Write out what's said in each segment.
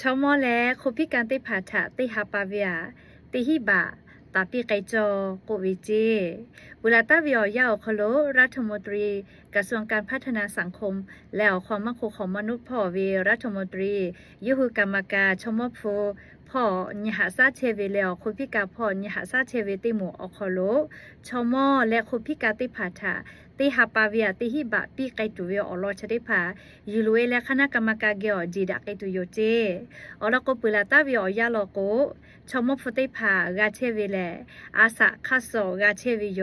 ชอมอแลคุพิการติผาถะติฮาปาเวียติฮิบะตาปีไกจอโกวิจีบุลาตาวิออยาคโลรัฐมนตรี กระทรวงการพัฒนาสังคม แล้วความมั่นคงของมนุษย์พ่อเวรัฐมนตรียุหุกรรมการชมพูพ่อญหาซาเชเวแล้วคุณพิกาพ่อญหาซาเชเวติหมูอคโลชมอและคุณพิกาติผาถะ ติฮาปาเวียติฮิบะปีไกตุเวออลอชดิผายูลุเอและคณะกรรมการเกอจีดาไกตุโยเจอลอโกปุลาตาเวอยาลอโกชมอฟุติผากาเชเวแลอาสะคัสโซกาเชวิโย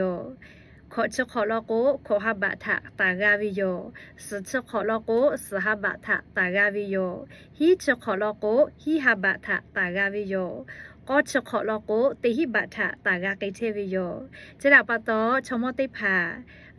ขอชขอลอโกขอฮับบะทะตากาวิโยสชขอลอโกสฮับบะทะตากาวิโยฮีชขอลอโกฮีฮับบะทะตากาวิโย ก็ชขอลอโกติฮิบะทะตากาไกเทวิโยจะดาปะตอชมอติผา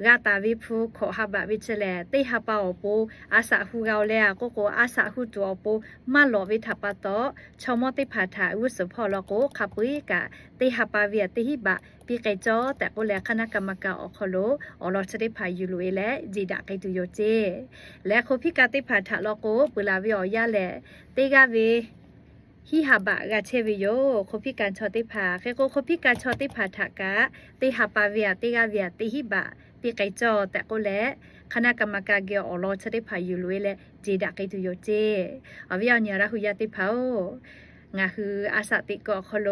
กาตาวิฟูขอฮับบะวิเชแลติฮับปาอปูอาสาฮูเกาเลโกโกอาสาฮูตัวปูมาหลอวิทัปะตอชมอติผาทาอุสพอลอโกขับปุยกะติฮับปาเวียติฮิบะปีไกจอแต่ก็แล้วคณะกรรมการอคโลอลอชได้พายูลุเอและจีดาไกตุโยเจ และโคพิกาติพาทะลอโกปุลาวิอยาและเตกาเว ฮิฮาบะกาเชวิโยคพิการชอติพาเคโกคพิการชอติพาทะกะติฮาปาเวียติกาเวียติฮิบะปีไกจอแต่ก็แล้วคณะกรรมการเกออลอชได้พายูลุเอและจีดาไกตุโยเจอวิยเนียระหุยติพาโองาคืออาสติกอคโล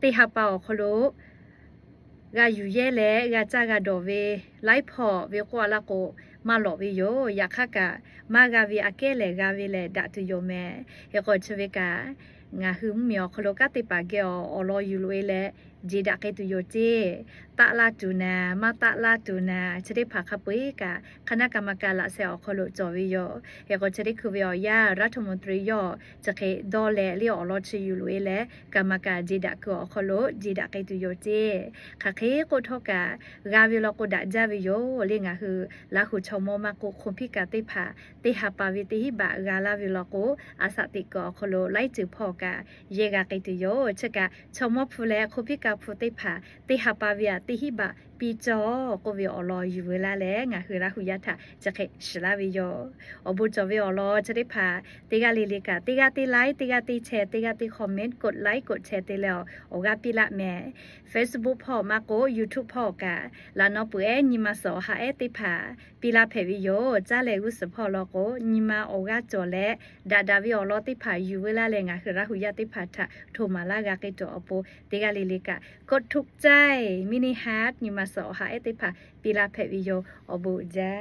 ติฮาปาอคโลกาอยู่แย่แล้วกาจากาดอเวไลพอเวกวาละโกมาหลอเวโยอยากกะมากาเวอาเกเลกาเวเลดัตุโยแมเฮกอชเวกางาหึมเมียวคลกติปาเกียวอลอยู่ลุยและจีดักเกตุโยเจตะลาจูนามาตะลาจูนาชะได้ผักขปุยกะคณะกรรมการละเซอคลุจอวิโยเฮก็ชะได้คือวิอยารัฐมนตรียอจะเคดอแลเรียอลอชิยูลุยและกรรมการจีดักเกอคลุจีดักเกตุโยเจคะเคโกทกะกาวิลโกดะจาวิโยเลงาหือลาหูชมมากุคมพิกาติผาติหาปาวิติหิบะกาลาวิลโกอาสติกอคลุไลจือพอกကယေဂကိတယောချက်ကချောမဖူလဲခုဖိကဖူတိဖာတိဟာပါဝီတိဟိဘာปีจอก็วิออลออยู่เวลาแล้วงาคือราคุยะทะจะเขชลาวิโยอบุจวิออลอจะได้พาติกาลิลิกาติกาติไลค์ติกาติแชร์ติกาติคอมเมนต์กดไลค์กดแชร์ติแล้วโอกาปีละแม่ Facebook พ่อมาโก YouTube พ่อกะลานอปุเอนิมาสอหาเอติพาปีละเพวิโยจะาเลกุสพอลอโกนิมาโอกาจอและดาดาวิออลอติพาอยู่เวลาแลงาคือราคุยะติพาทะโทมาลากาเกจออโปติกาลิลิกากดทุกใจมินิฮาร์ดนิมาสอหาเอติภาปีลาเพวิโยอบูจ้า